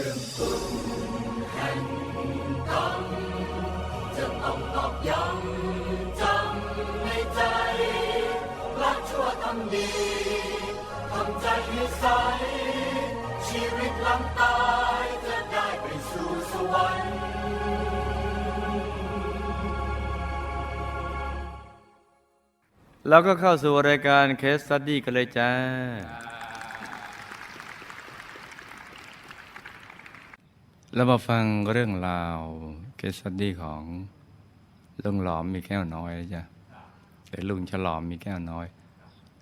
จะต้องตอกย้ำจำในใจรักชั่วทำดีทำใจให้ใส ชีวิตหลังตายจะได้ไปสู่สวรรค์แล้วก็เข้าสู่รายการเคสส t ดดี้กันเลยจ้า แล้วมาฟังเรื่องราวเคสส t ดดี้ของลุงหลอมมีแก้วน้อยนะจ้ะหรือลุงฉลอมมีแก้วน้อย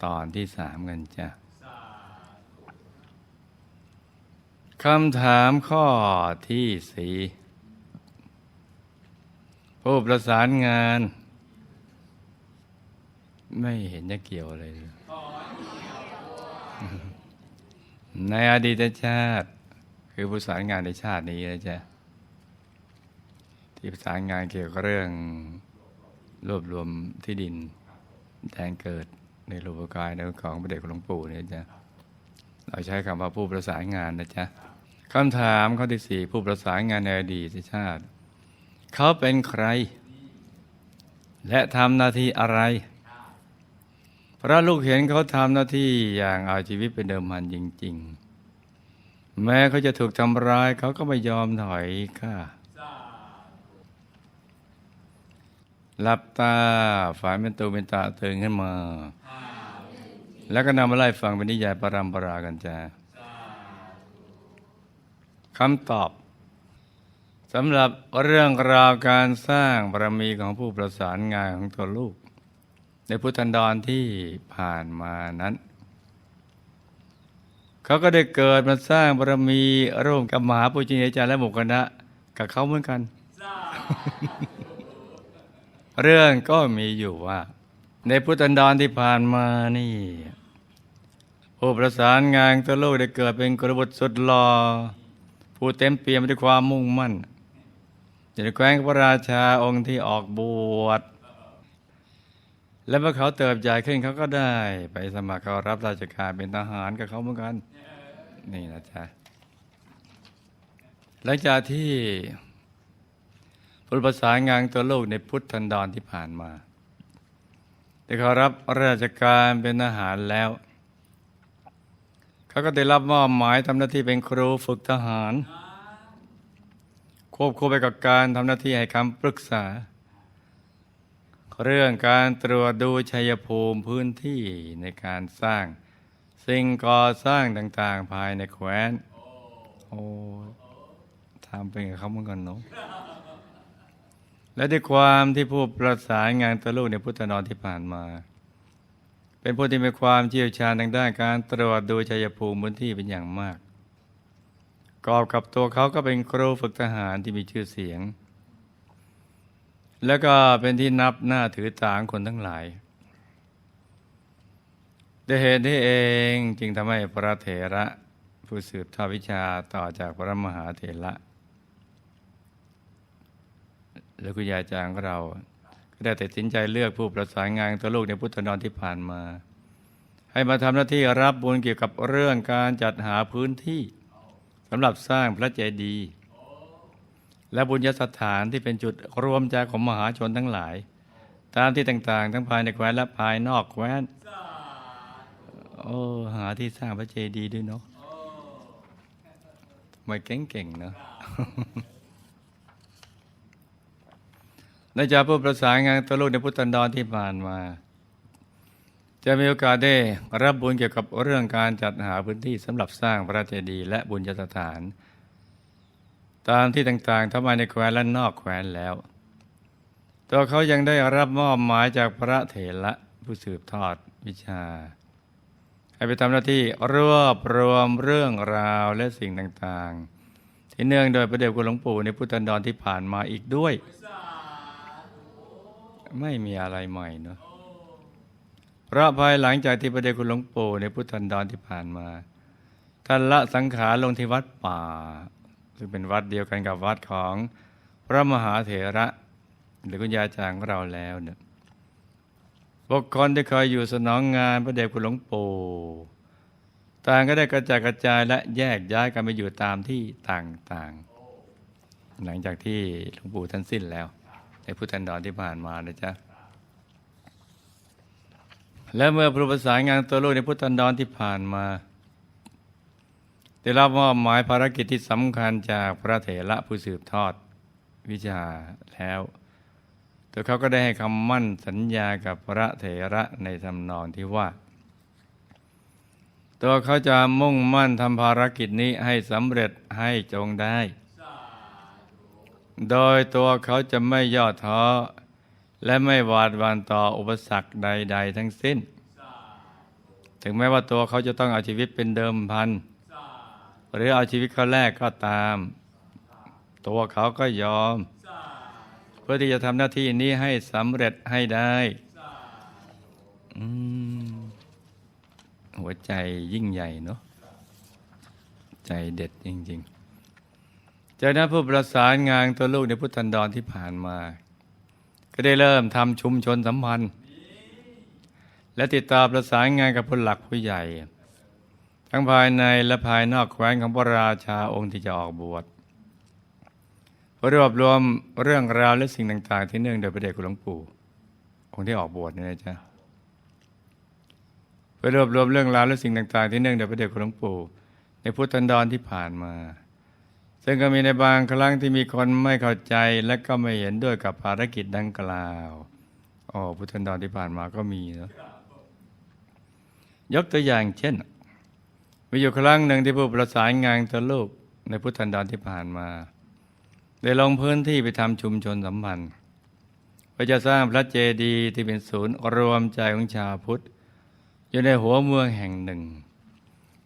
ตอนที่สามกันจ้ะคำถามข้อที่สี่ผู้ประสานงาน ไม่เห็นจะเกี่ยวอะไรเลยในอดีตชาติ คือผู้ประสานงานในชาตินี้นะจ๊ะที่ประสานงานเกี่ยวกับเรื่องรวบรวมที่ดินแทนเกิดในรูปกายในของพระเดชคุณหลวงปู่เนี่ยจ๊ะเราใช้คำว่าผู้ประสานงานนะจ๊ะคำถามข้อที่สี่ผู้ประสานงานในอดีตชาติ เขาเป็นใคร และทำหน้าที่อะไร พระลูกเห็นเขาทำหน้าที่อย่างเอาชีวิตเป็นเดิมพันจริง ๆ แม้เขาจะถูกทำร้ายเขาก็ไม่ยอมถอยค่ะหลับตาฝ่ายเป็นตูเป็นตาตื่นขึ้นมา แล้วก็นำมาไล่ฟังเป็นนิยายปรำปรากันจ้าคำตอบสำหรับเรื่องราวการสร้างบารมีของผู้ประสานงานของตัวลูก ในพุทธันดรที่ผ่านมานั้น เขาก็ได้เกิดมาสร้างบารมีร่วมกับมหาปุจิเนจารย์และหมู่คณะกับเขาเหมือนกัน เรื่องก็มีอยู่ว่า ในพุทธันดรที่ผ่านมานี่ผู้ประสานงานตัวโลกได้เกิดเป็นกระบฏสุดหลอ่อผู้เต็มเปี่ยมด้วยความมุ่งมั่นจะได้แคว้นพระราชาองค์ที่ออกบวช และเมื่อเขาเติบใหญ่ขึ้นเขาก็ได้ ไปสมัครเข้ารับราชการเป็นทหารกับเขาเหมือนกัน นี่นะจ๊ะหลังจากที่ผู้ประสานงานตัวโลกในพุทธันดรที่ผ่านมาได้เขารับราชการเป็นทหารแล้ว เขาก็ได้รับมอบหมายทำหน้าที่เป็นครูฝึกทหาร ควบคู่ไปกับการทำหน้าที่ให้คำปรึกษา เรื่องการตรวจดูชัยภูมิพื้นที่ในการสร้าง สิ่งก่อสร้างต่างๆภายในแคว้น โอ้ทำเป็นกับเขาเหมือนกันเนาะและด้วยความที่ผู้ประสานงานตะลุในพุทธนรที่ผ่านมา เป็นผู้ที่มีความเชี่ยวชาญทางด้านการตรวจดูชัยภูมิพื้นที่เป็นอย่างมาก กอบกับตัวเขาก็เป็นครูฝึกทหารที่มีชื่อเสียง แล้วก็เป็นที่นับหน้าถือตาของคนทั้งหลายด้วยเหตุที่เองจึงทำให้พระเถระผู้สืบทอดวิชาต่อจากพระมหาเถระและคุณยายจางของเราก็ได้ตัดสินใจเลือกผู้ประสานงานตัวลูกในพุทธนรที่ผ่านมา ให้มาทำหน้าที่รับบุญเกี่ยวกับเรื่องการจัดหาพื้นที่สำหรับสร้างพระเจดีย์ และบุญญสถานที่เป็นจุดรวมใจของมหาชนทั้งหลาย ตามที่ต่างๆ ทั้งภายในแคว้นและภายนอกแคว้นโอ้หาที่สร้างพระเจดีย์ด้วยเนาะไมเก่งๆเนาะในจากผู้ประสานงานตัวลูกในพุทธันดรที่ผ่านมา จะมีโอกาสได้รับบุญเกี่ยวกับเรื่องการจัดหาพื้นที่สำหรับสร้างพระเจดีย์และบุญญสถาน ตามที่ต่างๆทั้งภาในแคว้นและนอกแคว้นแล้ว ตัวเขายังได้รับมอบหมายจากพระเถระผู้สืบทอดวิชา ให้ไปทำหน้าที่รวบรวมเรื่องราวและสิ่งต่างๆ ที่เนื่องโดยพระเดชคุณหลวงปู่ในพุทธันดรที่ผ่านมาอีกด้วย ไม่มีอะไรใหม่เนาะพระภายหลังจากที่พระเดชคุณหลวงปู่ในพุทธันดรที่ผ่านมาท่านละสังขารลงที่วัดป่า ซึ่งเป็นวัดเดียวกันกับวัดของพระมหาเถระ หรือคุณยายจางของเราแล้วเนี่ยบุคคลที่เคยอยู่สนองงานพระเดชคุณหลวงปู่ต่างก็ได้กระจายกระจายและแยกย้ายกันไปอยู่ตามที่ต่างๆ หลังจากที่หลวงปู่ท่านสิ้นแล้ว ในพุทธันดรที่ผ่านมานะจ๊ะและเมื่อพระประสานงานตัวลูกในพุทธันดรที่ผ่านมา ได้รับมอบหมายภารกิจที่สำคัญจากพระเถระผู้สืบทอดวิชาแล้วตัวเขาก็ได้ให้คำมั่นสัญญากับพระเถระในทำนองที่ว่า ตัวเขาจะมุ่งมั่นทำภารกิจนี้ให้สำเร็จให้จงได้ โดยตัวเขาจะไม่ย่อท้อ และไม่หวาดหวั่นต่ออุปสรรคใด ๆ ทั้งสิ้น ถึงแม้ว่าตัวเขาจะต้องเอาชีวิตเป็นเดิมพัน หรือเอาชีวิตเขาแรกก็ตาม ตัวเขาก็ยอม เพื่อที่จะทำหน้าที่นี้ให้สำเร็จให้ได้หัวใจยิ่งใหญ่เนาะใจเด็ดจริง ๆ จากนั้นผู้ประสานงานตัวลูกในพุทธันดรที่ผ่านมา ก็ได้เริ่มทำชุมชนสัมพันธ์ และติดต่อประสานงานกับผู้หลักผู้ใหญ่ ทั้งภายในและภายนอกแคว้นของพระราชาองค์ที่จะออกบวชรวบรวมเรื่องราวและสิ่งต่าง ๆ ที่เนื่องโดยพระเดชคุณหลวงปู่องค์ที่ออกบวชนี่นะจ๊ะเพื่อรวบรวมเรื่องราวและสิ่งต่าง ๆ ที่เนื่องโดยพระเดชคุณหลวงปู่ในพุทธันดรที่ผ่านมา ซึ่งก็มีในบางครั้งที่มีคนไม่เข้าใจและก็ไม่เห็นด้วยกับภารกิจดังกล่าวอ๋อพุทธันดรที่ผ่านมาก็มีเนะยกตัวอย่างเช่น มีอยู่ครั้งหนึ่งที่ผู้ประสานงานตัวลูกในพุทธันดรที่ผ่านมา ได้ลงพื้นที่ไปทำชุมชนสัมพันธ์เพื่อจะสร้างพระเจดีย์ที่เป็นศูนย์รวมใจของชาวพุทธ อยู่ในหัวเมืองแห่งหนึ่ง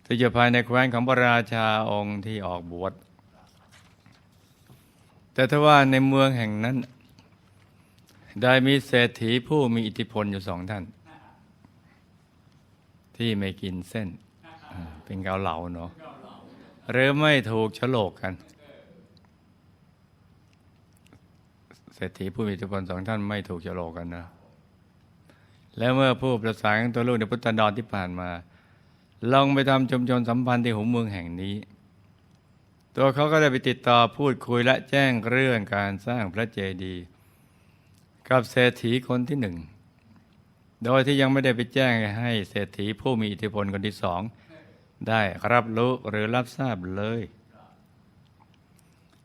ที่อยู่ภายในแคว้นของพระราชาองค์ที่ออกบวชแต่ถ้าว่าในเมืองแห่งนั้น ได้มีเศรษฐีผู้มีอิทธิพลอยู่สองท่าน ที่ไม่กินเส้น เป็นเกาเหลาเนาะหรือไม่ถูกฉลกกัน เศรษฐีผู้มีอิทธิพลสองท่านไม่ถูกฉลกกันนะแล้วเมื่อผู้ประสานตัวลูกในพุทธดรที่ผ่านมา ลองไปทำชุมชนสัมพันธ์ที่หัวเมืองแห่งนี้ ตัวเขาก็ได้ไปติดต่อพูดคุยและแจ้งเรื่องการสร้างพระเจดีย์กับเศรษฐีคนที่หนึ่ง โดยที่ยังไม่ได้ไปแจ้งให้เศรษฐีผู้มีอิทธิพลคนที่สอง ได้รับรู้หรือรับทราบเลย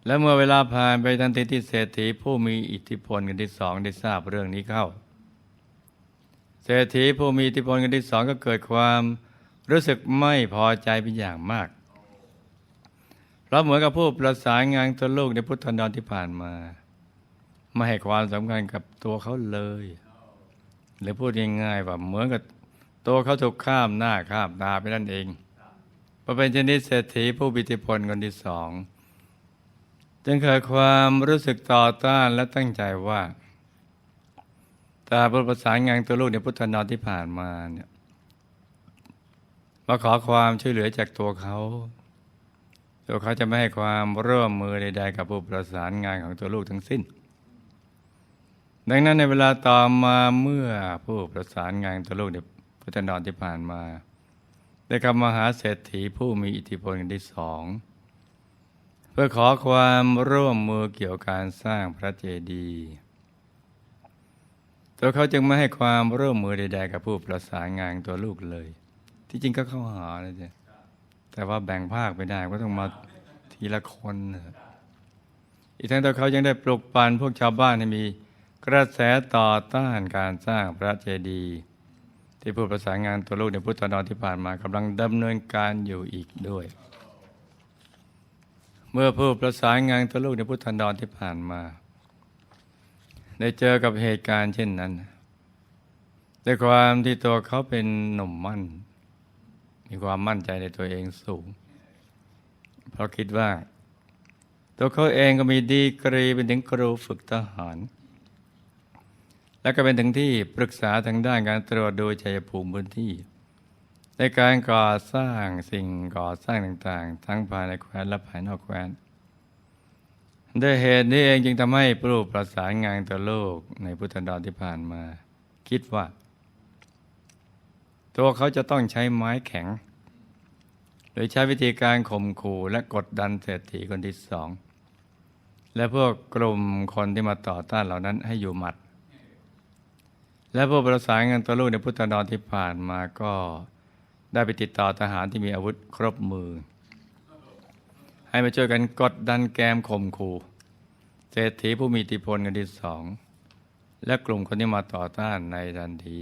และเมื่อเวลาผ่านไปทันทีที่เศรษฐีผู้มีอิทธิพลคนที่สองได้ทราบเรื่องนี้เข้า เศรษฐีผู้มีอิทธิพลคนที่สองก็เกิดความรู้สึกไม่พอใจเป็นอย่างมาก เพราะเหมือนกับผู้ประสานงานตัวลูกในพุทธนดรที่ผ่านมา ไม่ให้ความสำคัญกับตัวเขาเลยหรือพูดง่ายๆว่าเหมือนกับตัวเขาถูกข้ามหน้าข้ามตาไปนั่นเอง พอเป็นชนิดเศรษฐีผู้มีอิทธิพลคนที่สอง จึงเกิดความรู้สึกต่อต้านและตั้งใจว่าตาผู้ประสานงานตัวลูกในพุทธนดรที่ผ่านมาเนี่ยมาขอความช่วยเหลือจากตัวเขา ตัวเขาจะไม่ให้ความร่วมมือใดๆกับผู้ประสานงานของตัวลูกทั้งสิ้น ดังนั้นในเวลาต่อมาเมื่อผู้ประสานงานตัวลูกในพุทธนดรที่ผ่านมา ได้กลับมาหาเศรษฐีผู้มีอิทธิพลคนที่สอง เพื่อขอความร่วมมือเกี่ยวกับการสร้างพระเจดีย์ตัวเขาจึงไม่ให้ความร่วมมือใดๆกับผู้ประสานงานตัวลูกเลย ที่จริงก็เข้าหาเลยจ้ะแต่ว่าแบ่งภาคไม่ได้ก็ต้องมาทีละคนอีกทั้งตัวเขายังได้ปลุกปั่นพวกชาวบ้านให้มีกระแสต่อต้านการสร้างพระเจดีย์ ที่ผู้ประสานงานตัวลูกในพุทธนรที่ผ่านมากำลังดำเนินการอยู่อีกด้วย เมื่อผู้ประสานงานตัวลูกในพุทธนดรที่ผ่านมา ได้เจอกับเหตุการณ์เช่นนั้นด้วยความที่ตัวเขาเป็นหนุ่มมั่น มีความมั่นใจในตัวเองสูง เพราะคิดว่า ตัวเขาเองก็มีดีกรีเป็นถึงครูฝึกทหาร และก็เป็นถึงที่ปรึกษาทางด้านการตรวจดูชัยภูมิพื้นที่ ในการก่อสร้างสิ่งก่อสร้างต่างๆ ทั้งภายในแคว้นและภายนอกแคว้นด้วยเหตุนี้เองจึงทำให้ผู้ประสานงานต่อโลกในพุทธันที่ผ่านมา คิดว่า ตัวเขาจะต้องใช้ไม้แข็ง โดยใช้วิธีการข่มขู่และกดดันเศรษฐีคนที่สอง และพวกกลุ่มคนที่มาต่อต้านเหล่านั้นให้อยู่หมัด และผู้ประสานงานตัวลูกในพุทธนอนที่ผ่านมาก็ได้ไปติดต่อทหารที่มีอาวุธครบมือ ให้มาช่วยกันกดดันแกมข่มขู่เศรษฐีผู้มีอิทธิพลคนที่สอง และกลุ่มคนที่มาต่อต้านในทันที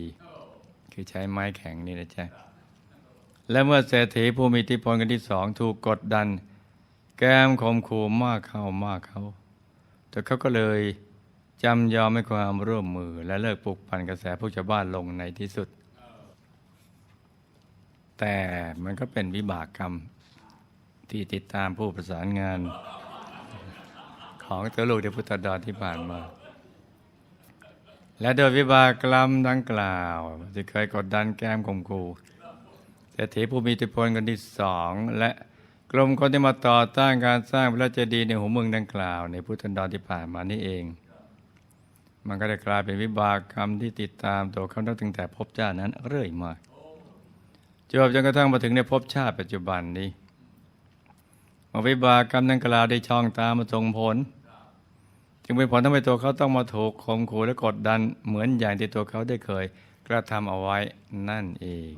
คือใช้ไม้แข็งนี่นะจ๊ะและเมื่อเศรษฐีผู้มีอิทธิพลคนที่สองถูกกดดัน แกมข่มขู่มากเข้ามากเข้าแต่เขาก็เลย จำยอมให้ความร่วมมือและเลิกปลุกปั่นกระแสพวกชาวบ้านลงในที่สุด แต่มันก็เป็นวิบากกรรมที่ติดตามผู้ประสานงาน ของตัวลูกในพุทธดอนที่ผ่านมา และโดยวิบากกรรมดังกล่าวที่เคยกดดันแก้มข่มขู่เศรษฐีผู้มีอิทธิพลคนที่สองและกลุ่มคนที่มาต่อต้านการสร้างพระเจดีย์ในหัวเมืองดังกล่าว ในพุทธันที่ผ่านมานี่เอง มันก็ได้กลายเป็นวิบากกรรมที่ติดตามตัวเขาตั้งแต่ภพชาตินั้นเรื่อยมาจบจนกระทั่งมาถึงในภพชาติปัจจุบันนี้มื่อวิบากกรรมดังกล่าวได้ช่องตามมาส่งผล จึงเป็นผลทำให้ตัวเขาต้องมาถูกข่มขู่และกดดันเหมือนอย่างที่ตัวเขาได้เคยกระทำเอาไว้นั่นเอง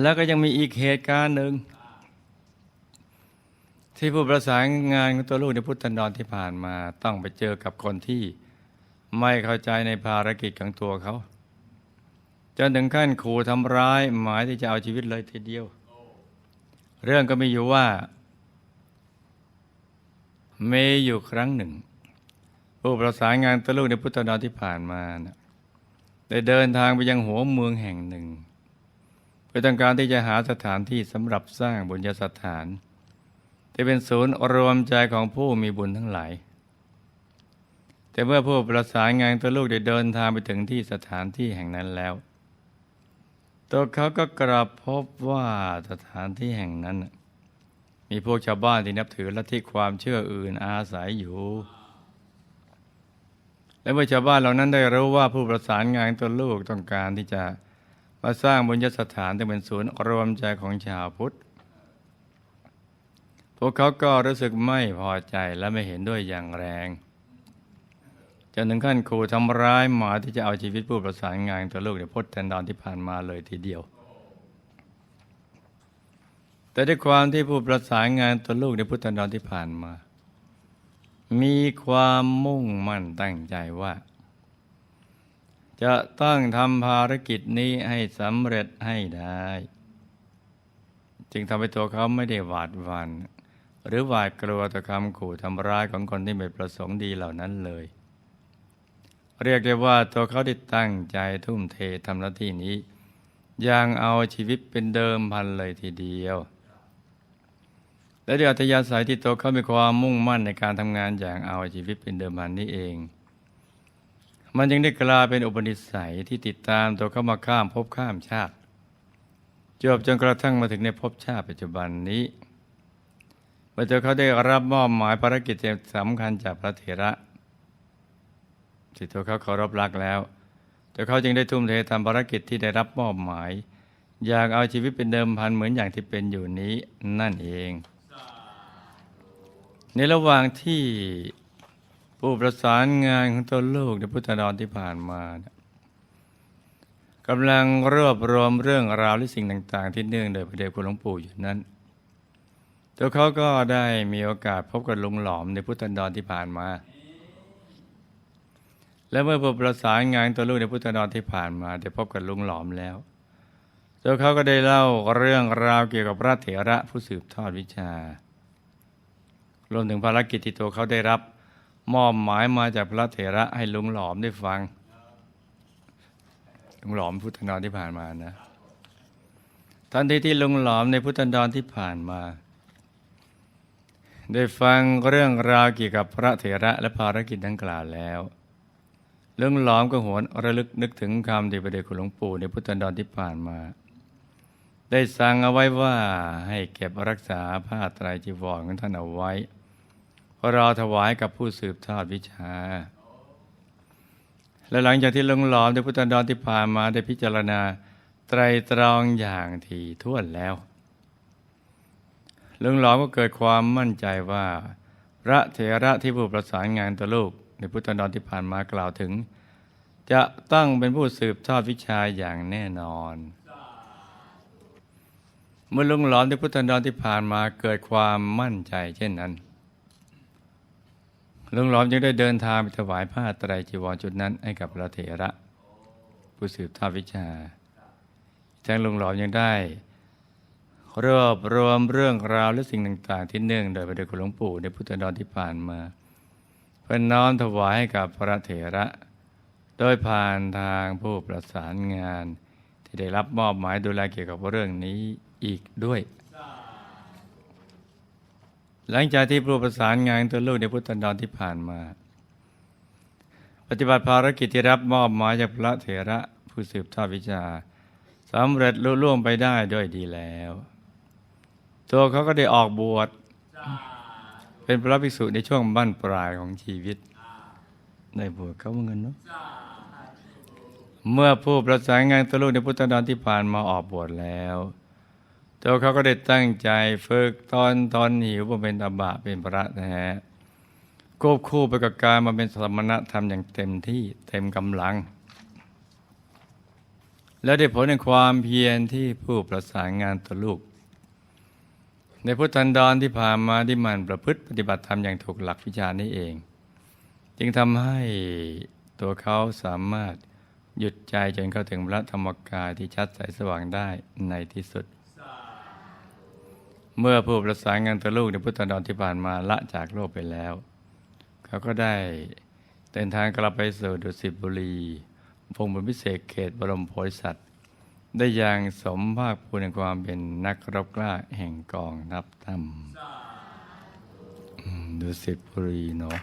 แล้วก็ยังมีอีกเหตุการณ์หนึ่งที่ผู้ประสานงานของตัวลูกในพุทธนดรที่ผ่านมาต้องไปเจอกับคนที่ ไม่เข้าใจในภารกิจของตัวเขา จนถึงขั้นขู่ทำร้ายหมายที่จะเอาชีวิตเลยทีเดียว เรื่องก็มีอยู่ว่ามีอยู่ครั้งหนึ่ง ผู้ประสานงานตะลุกในพุทธนอนที่ผ่านมานะได้เดินทางไปยังหัวเมืองแห่งหนึ่งเพื่อต้องการที่จะหาสถานที่สำหรับสร้างบุญญาสถานที่เป็นศูนย์รวมใจของผู้มีบุญทั้งหลาย แต่เมื่อผู้ประสานงานตัวลูกได้เดินทางไปถึงที่สถานที่แห่งนั้นแล้ว ตัวเขาก็กลับพบว่าสถานที่แห่งนั้น มีพวกชาวบ้านที่นับถือลัทธิความเชื่ออื่นอาศัยอยู่ และเมื่อชาวบ้านเหล่านั้นได้รู้ว่าผู้ประสานงานตัวลูกต้องการที่จะมาสร้างบุญญสถานที่เป็นศูนย์รวมใจของชาวพุทธ พวกเขาก็รู้สึกไม่พอใจและไม่เห็นด้วยอย่างแรง จนถึงขั้นขู่ทำร้ายหมาที่จะเอาชีวิตผู้ประสานงานตัวลูกในพุทธแทนดอนที่ผ่านมาเลยทีเดียว แต่ด้วยความที่ผู้ประสานงานตัวลูกในพุทธันดรที่ผ่านมา มีความมุ่งมั่นตั้งใจว่า จะต้องทำภารกิจนี้ให้สำเร็จให้ได้ จึงทำให้ตัวเขาไม่ได้หวาดหวั่นหรือหวาดกลัวต่อคำขู่ทำร้ายของคนที่ไม่ประสงค์ดีเหล่านั้นเลย เรียกได้ว่าตัวเขาได้ตั้งใจทุ่มเททำหน้าที่นี้อย่างเอาชีวิตเป็นเดิมพันเลยทีเดียว และด้วยอัธยาศัยที่ตัวเขามีความมุ่งมั่นในการทำงานอย่างเอาชีวิตเป็นเดิมพันนี้เอง มันยังได้กลายเป็นอุปนิสัยที่ติดตามตัวเขามาข้ามภพข้ามชาติจบจนกระทั่งมาถึงในภพชาติปัจจุบันนี้เมื่อตัวเขาได้รับมอบหมายภารกิจสำคัญจากพระเถระ ที่ตัวเขาเคารพรักแล้วตัวเขาจึงได้ทุ่มเททำภารกิจที่ได้รับมอบหมาย อยากเอาชีวิตเป็นเดิมพันเหมือนอย่างที่เป็นอยู่นี้นั่นเอง ในระหว่างที่ผู้ประสานงานของตัวลูกในพุทธดอนที่ผ่านมากำลังรวบรวมเรื่องราวและสิ่งต่าง ๆ ที่เนื่องโดยพระเดชคุณหลวงปู่อยู่นั้น ตัวเขาก็ได้มีโอกาสพบกับลุงหลอมในพุทธันดรที่ผ่านมา และเมื่อผู้ประสานงานตัวลูกในพุทธนดรที่ผ่านมาได้พบกับลุงหลอมแล้วตัวเขาก็ได้เล่าเรื่องราวเกี่ยวกับพระเถระผู้สืบทอดวิชารวมถึงภารกิจที่ตัวเขาได้รับ มอบหมายมาจากพระเถระให้ลุงหลอมได้ฟังลุงหลอมพุทธนดรที่ผ่านมานะทันทีที่ลุงหลอมในพุทธนดรที่ผ่านมา ได้ฟังเรื่องราวเกี่ยวกับพระเถระและภารกิจดังกล่าวแล้ว ลุงหลอมก็หวนระลึกนึกถึงคำที่พระเดชคุณหลวงปู่ในพุทธันดรที่ผ่านมา ได้สั่งเอาไว้ว่าให้เก็บรักษาผ้าไตรจีวรของท่านเอาไว้เพราะเราถวายกับผู้สืบทอดวิชา และหลังจากที่ลงหลอมในพุทธันดรที่ผ่านมาได้พิจารณา ไตรตรองอย่างถี่ถ้วนแล้วลุงหลอมก็เกิดความมั่นใจว่า พระเถระที่ผู้ประสานงานตัวลูก ในพุทธนอนที่ผ่านมากล่าวถึง จะต้องเป็นผู้สืบทอดวิชาอย่างแน่นอน เมื่อลุงหลอมในพุทธนอนที่ผ่านมาเกิดความมั่นใจ เช่นนั้นลุงหลอมจึงได้เดินทางไปถวายผ้าไตรจีวรชุดนั้นให้กับพระเถระ ผู้สืบทอดวิชาทั้งลุงหลอมยังได้รวบรวมเรื่องราวและสิ่งต่าง ๆ ที่เนื่องโดยพระเดชคุณหลวงปู่ในพุทธดอนที่ผ่านมา เพื่อน้อมถวายให้กับพระเถระ โดยผ่านทางผู้ประสานงาน ที่ได้รับมอบหมายดูแลเกี่ยวกับเรื่องนี้อีกด้วย หลังจากที่ผู้ประสานงานตัวลูกในพุทธดอนที่ผ่านมา ปฏิบัติภารกิจที่รับมอบหมายจากพระเถระผู้สืบทอดวิชาสำเร็จลุล่วงไปได้ด้วยดีแล้ว ตัวเขาก็ได้ออกบวช เป็นพระภิกษุในช่วงบั้นปลายของชีวิตได้บวชเขาเหมือนเนาะเมื่อผู้ประสานงานตัวลูกในพุทธดอนที่ผ่านมาออกบวชแล้วตัวเขาก็ได้ตั้งใจฝึกตอนตอนหิวมาเป็นอบะเป็นพระแท้ควบคู่ไปกับการมาเป็นสมณธรรมอย่างเต็มที่เต็มกำลัง และได้ผลในความเพียรที่ผู้ประสานงานตัวลูก ในพุทธันดรที่ผ่านมาที่มันประพฤติปฏิบัติธรรมอย่างถูกหลักวิชานี้เอง จึงทำให้ตัวเขาสามารถหยุดใจจนเข้าถึงพระธรรมกายที่ชัดใสสว่างได้ในที่สุด เมื่อผู้ประสานงานตัวลูกในพุทธันดรที่ผ่านมาละจากโลกไปแล้ว เขาก็ได้เดินทางกลับไปสู่ดุสิตบุรีพงศ์บนพิเศษเขตบรมโพธิสัตว์ ได้อย่างสมภาคภูมิในความเป็นนักรบกล้าแห่งกองนับธรรมดุสิตบุรีเนาะ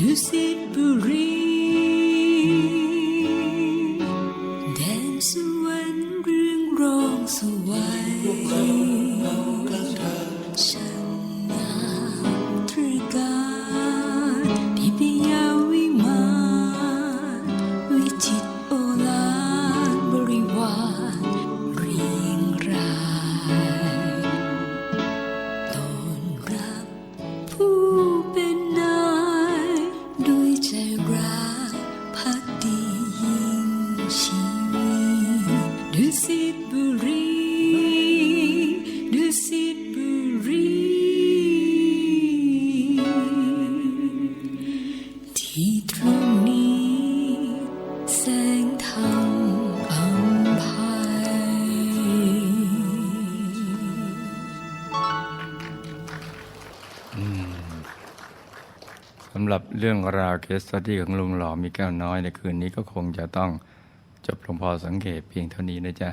ดุ สิตบุรีดุสิตบุรีที่ตรงนี้แสงธรรมอัมภัยสำหรับเรื่องราวเคสตดี้ของลุงหล่อมีแก้วน้อยในคืนนี้ก็คงจะต้อง จบลงพอสังเกตเพียงเท่านี้นะจ๊ะ